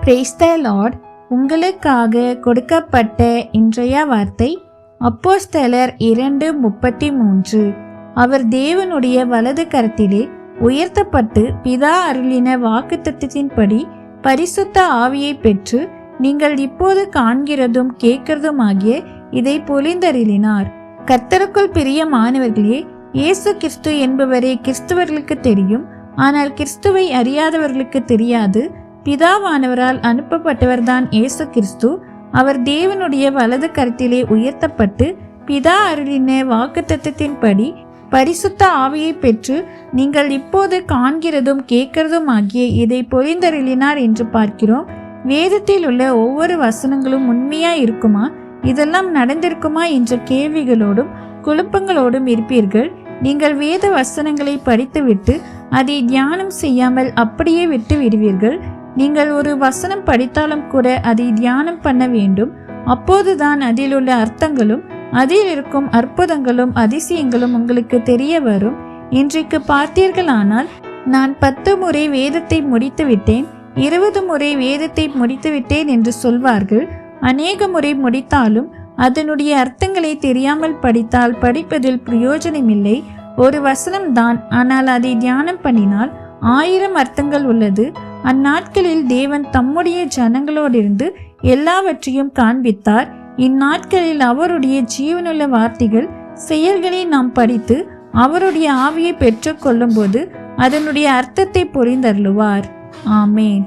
Praise உங்களுக்காக கொடுக்கப்பட்ட இன்றைய வார்த்தை அப்போஸ்தலர் இரண்டு முப்பத்தி மூன்று அவர் தேவனுடைய வலது கரத்திலே உயர்த்தப்பட்டு பிதா அருளின வாக்குத்தத்தத்தின்படி பரிசுத்த ஆவியை பெற்று நீங்கள் இப்போது காண்கிறதும் கேட்கிறதுமாகிய இதை பொழிந்தருளினார். கர்த்தருக்குள் பிரியமானவர்களே இயேசு கிறிஸ்து என்பவரே கிறிஸ்துவர்களுக்கு தெரியும். ஆனால் கிறிஸ்துவை அறியாதவர்களுக்கு தெரியாது. பிதாவானவரால் அனுப்பப்பட்டவர்தான் இயேசு கிறிஸ்து. அவர் தேவனுடைய வலது கருத்திலே உயர்த்தப்பட்டு பிதா அருளின வாக்குத்தத்தின்படி பரிசுத்த ஆவியை பெற்று நீங்கள் இப்போது காண்கிறதும் கேட்கிறதும் ஆகிய இதை பொழிந்தருளினார் என்று பார்க்கிறோம். வேதத்தில் உள்ள ஒவ்வொரு வசனங்களும் உண்மையா இருக்குமா? இதெல்லாம் நடந்திருக்குமா என்ற கேள்விகளோடும் குழப்பங்களோடும் இருப்பீர்கள். நீங்கள் வேத வசனங்களை படித்துவிட்டு அதை தியானம் செய்யாமல் அப்படியே விட்டு விடுவீர்கள். நீங்கள் ஒரு வசனம் படித்தாலும் கூட அதை தியானம் பண்ண வேண்டும். அப்போதுதான் அதில் உள்ள அர்த்தங்களும் அதில் இருக்கும் அற்புதங்களும் அதிசயங்களும் உங்களுக்கு தெரிய வரும். இன்றைக்கு பார்த்தீர்களானால் நான் பத்து முறை வேதத்தை முடித்து விட்டேன் இருபது முறை வேதத்தை முடித்து விட்டேன் என்று சொல்வார்கள். அநேக முறை முடித்தாலும் அதனுடைய அர்த்தங்களை தெரியாமல் படித்தால் படிப்பதில் பிரயோஜனமில்லை. ஒரு வசனம் தான் ஆனால் அதை தியானம் பண்ணினால் ஆயிரம் அர்த்தங்கள் உள்ளது. அந்நாட்களில் தேவன் தம்முடைய ஜனங்களோடிருந்து எல்லாவற்றையும் காண்பித்தார். இந்நாட்களில் அவருடைய ஜீவனுள்ள வார்த்தைகள் செயல்களை நாம் படித்து அவருடைய ஆவியை பெற்றுக்கொள்ளும்போது அதனுடைய அர்த்தத்தை புரிந்தருளுவார். ஆமேன்.